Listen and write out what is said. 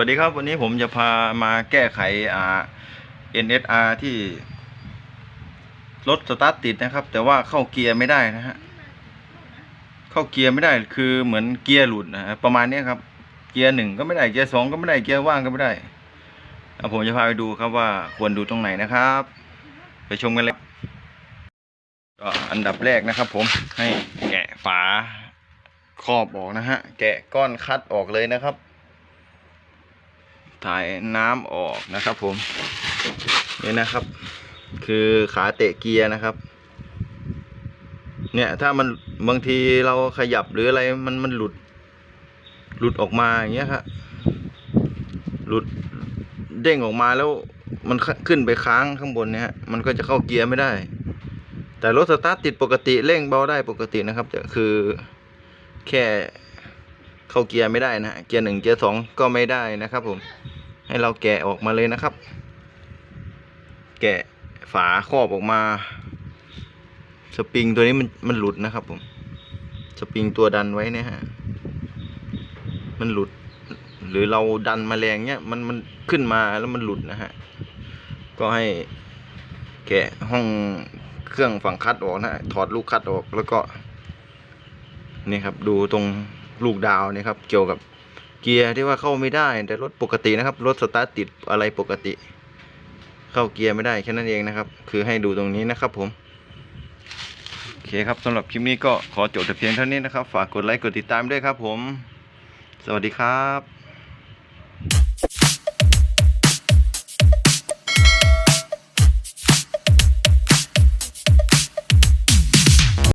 วัสดีครับวันนี้ผมจะพามาแก้ไขอ่า NSR ที่รถสตาร์ทติดนะครับ แต่ว่าเข้าเกียร์ไม่ได้นะฮะเข้าเกียร์ไม่ได้คือเหมือนเกียร์หลุดนะฮะประมาณนี้ครับ เกียร์หนึ่งก็ไม่ได้เกียร์สองก็ไม่ได้เกียร์ว่างก็ไม่ได้อะผมจะพาไปดูครับว่าควรดูตรงไหนนะครับ ไปชมกันเลยก็อันดับแรกนะครับผมให้แกะฝาครอบออกนะฮะแกะก้อนคัดออกเลยนะครับ ถ่ายน้ำออกนะครับผมนี่นะครับ คือขาเตะเกียร์นะครับ เนี่ยถ้ามันบางทีเราขยับหรืออะไรมันมันหลุด หลุดออกมาอย่างเงี้ยครับหลุดเด้งออกมาแล้วมันขึ้นไปค้างข้างบนเนี่ยมันก็จะเข้าเกียร์ไม่ได้ แต่รถสตาร์ทติดปกติเร่งเบาได้ปกตินะครับจะคือแค่เข้าเกียร์ไม่ได้นะ เกียร์หนึ่งเกียร์สองก็ไม่ได้นะครับผม ให้เราแกะออกมาเลยนะครับ แกะฝาครอบออกมา สปริงตัวนี้มันมันหลุดนะครับผม สปริงตัวดันไว้นี่ฮะ มันหลุด หรือเราดันมาแรงเนี้ยมันมันขึ้นมาแล้วมันหลุดนะฮะ ก็ให้แกะห้องเครื่องฝั่งคัดออกนะถอดลูกคัดออกแล้วก็นี่ครับดูตรงลูกดาวนี่ครับ เกี่ยวกับ เกียร์ที่ว่าเข้าไม่ได้ แต่รถปกตินะครับ รถสตาร์ทติดอะไรปกติ เข้าเกียร์ไม่ได้แค่นั้นเองนะครับ คือให้ดูตรงนี้นะครับผมโอเคครับสำหรับคลิปนี้ก็ขอจบแต่เพียงเท่านี้นะครับ ฝากกดไลค์กดติดตามด้วยครับผม สวัสดีครับ